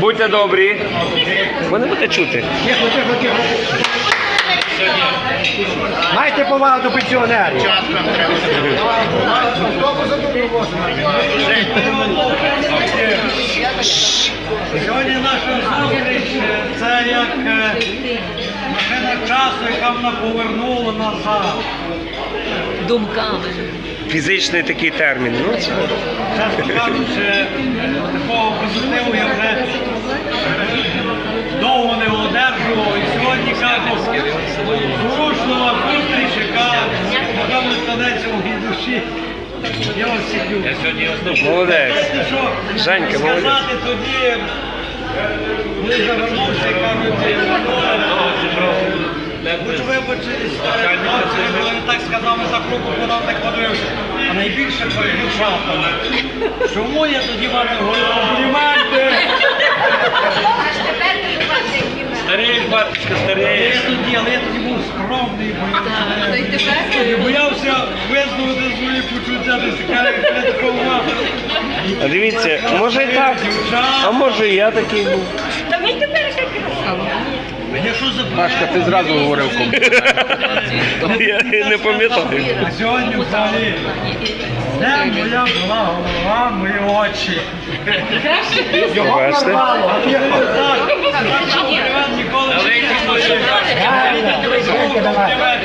Будьте добрі. Ви не будете чути. Майте повагу до пенсіонерів. Сьогодні наша зустріч е, це як е, машина часу, яка мене повернула назад. Думками. Фізичний такий термін. Ну, це Чесно кажучи, такого позитиву я вже довго не одержував. І сьогодні кажу, зворушна зустріч, яка напевно складеться у моїй душі. Я вас всіх люблю. молодець. Знаєте, що Женька, молодець. сказати тоді, коли завернувся, кажуть, Хочу вибачитись, він так сказав, ми за кругу подав, так подивився. А найбільше дівчата. Чому я тоді вам не говорю компліменти? Старий, батюшка, Я тоді, але я тоді був скромний, боявся. Я боявся визнати свої почуття до секретаря такого. Дивіться, може і так, а може і я такий був. Та Я що за Пашка, ти зразу говорив Я не пам'ятаю. Сьогодні взагалі. Де моя була голова, мої очі. Його Бачите? порвало. Тихо. Женька, давай.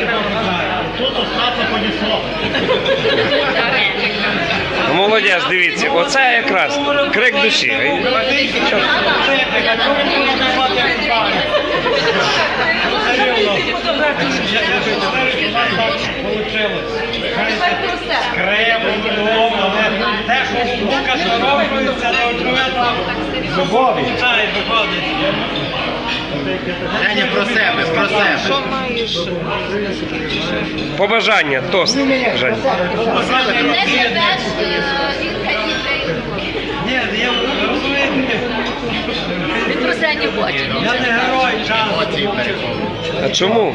Ну, дивіться, оце якраз крик душі. Те, що лука шаровується, то очевидно Любові. Женя, про себе, про себе. Побажання, тост. Жень. Ні, я розумієте, Він про це не хоче. я не герой часу. А чому?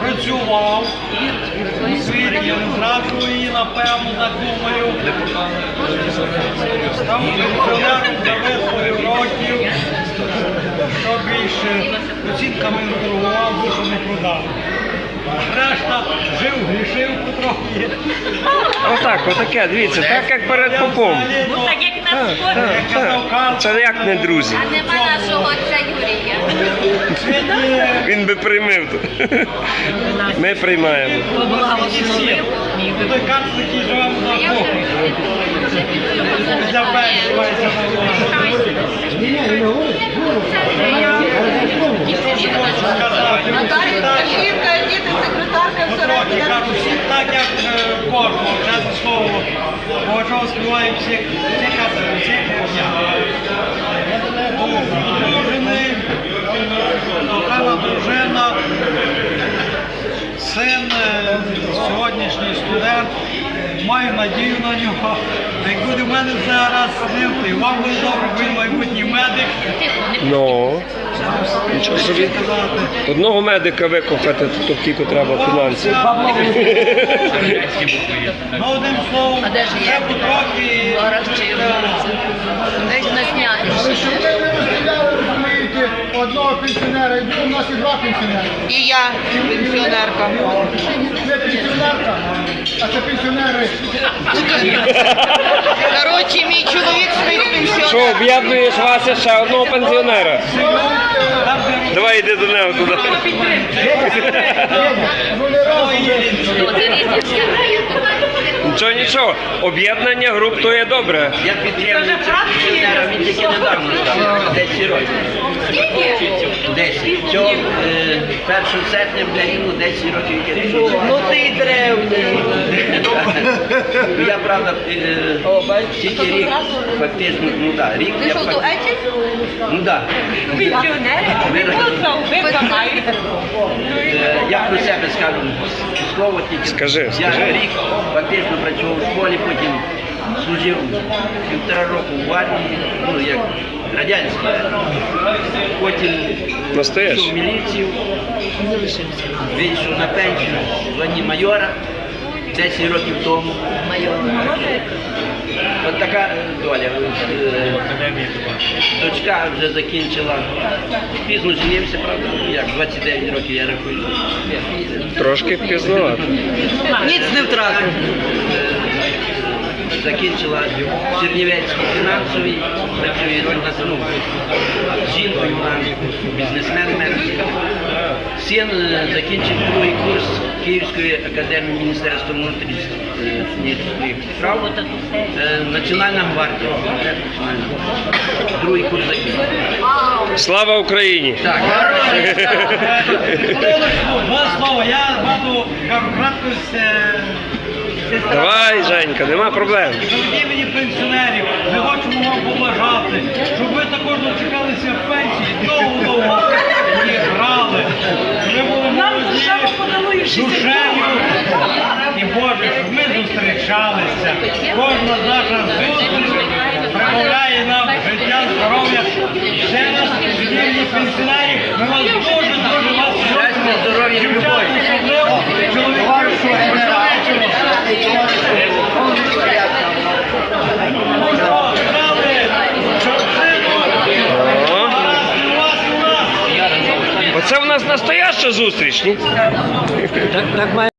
Працював у світі, я не зраджую її, напевно, так думаю. Там пенсіонером за висловив років, що більше оцінками торгував, торгував, душу не продав. Решта жив, грішив потрохи. Отак, отаке, дивіться, так як перед попом. Ну. Це як не друзі. А нема нашого отця Юрія. Він би приймив. тут. Ми приймаємо. Поблагословив. Я вже. Наталія діти, секретарка, все так, як кожного, чесне слово. Богачов співає всіх, всіх Дружини, кохана дружина, син, е, сьогоднішній студент. Маю надію на нього. Як буде в мене зараз з ним, і вам буде добре, він майбутній медик. Нічого собі. Одного медика викопати, то тільки треба фінансів. Ну, одним словом, А де ж є? це потрохи. Зараз чи. Десь на зняти. Одного пенсіонера йду, у нас і два пенсіонери. І я пенсіонерка. Це пенсіонерка, а це пенсіонери. Коротше, об'єднуєш Вася ще одного пенсіонера? Давай йди до нього туди. Нічого, нічого. Об'єднання груп то є добре. Я підтримую пенсіонера, він тільки недавно став 10 років. 10. Цього е, 1 серпня буде рівно 10 років. Ну ти древній. Я, правда, е, тільки рік, фактично, ну так, рік Ти що, фак- до Ечі? Ну так. Пенсіонери? Я про себе скажу слово тільки. Скажи, Я рік фактично працював у школі, потім служив півтора року в армії, ну як радянській. Потім е, пішов в міліцію, вийшов на пенсію в званні майора. 10 років тому. От така доля. Е, Дочка вже закінчила. Пізно женився, правда, ну як 29 років я рахую. Трошки пізновато. Ніц не втратив. Закінчила Чернівецький фінансовий, працює ну, жінкою, вона бізнесмен менеджер. Син е, закінчив другий курс Київської академії Міністерства внутрішніх е, справ. Е, Національна гвардія. Другий курс закінчив. Слава Україні! Так, два слова. Я буду кратко. Давай, Женька, нема проблем. Від імені пенсіонерів ми хочемо вам побажати, щоб ви також дочекалися пенсії довго-довго і грали. Ми були молоді, душею і Боже, щоб ми зустрічалися. Кожна наша зустріч прибавляє нам життя, здоров'я. Ще раз від імені пенсіонерів ми вас дуже дуже вас Щастя, здоров'я і Дівчат любові. особливо, чоловіків чоловічого. О, оце зустріч, ні? Так, так ні?